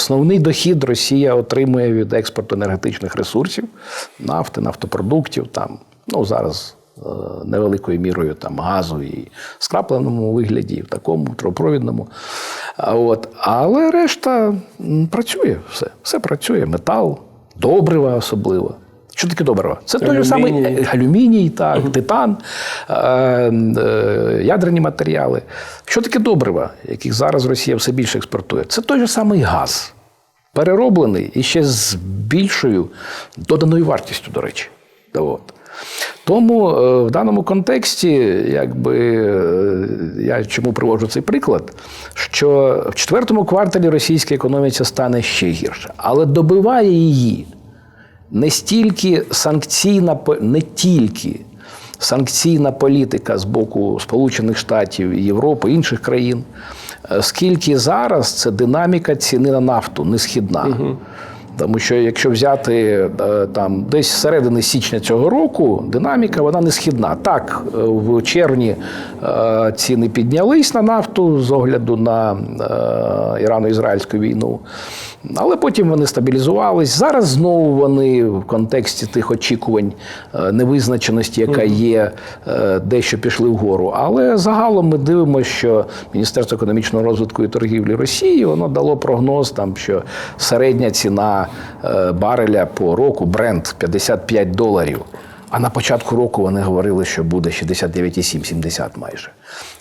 основний дохід Росія отримує від експорту енергетичних ресурсів, нафти, нафтопродуктів, там, ну зараз е, невеликою мірою там, газу і скрапленому вигляді, і в такому трупровідному. От. Але решта працює все. Все працює. Метал, добрива особливо. Що таке добрива? Це той самий Алюміній. так, титан, е, е, ядерні матеріали. Що таке добрива, яких зараз Росія все більше експортує? Це той же самий газ, перероблений і ще з більшою доданою вартістю, до речі. От. Тому е, в даному контексті, якби е, я чому приводжу цей приклад, що в четвертому кварталі російська економіка стане ще гірше, але добиває її не стільки санкційна не тільки санкційна політика з боку Сполучених Штатів, Європи, інших країн, е, скільки зараз це динаміка ціни на нафту несхідна. Тому що якщо взяти е, там десь середини січня цього року, динаміка вона не східна. Так, е, в червні ціни піднялись на нафту з огляду на ірано-ізраїльську війну, але потім вони стабілізувались. Зараз знову вони в контексті тих очікувань е, невизначеності, яка є, е, дещо пішли вгору. Але загалом ми дивимося, що Міністерство економічного розвитку і торгівлі Росії воно дало прогноз, там, що середня ціна е, бареля по року бренд 55 доларів. А на початку року вони говорили, що буде 69,7-70 майже.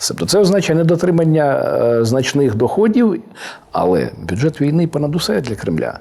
Тобто це означає недотримання е, значних доходів, але бюджет війни понад усе для Кремля.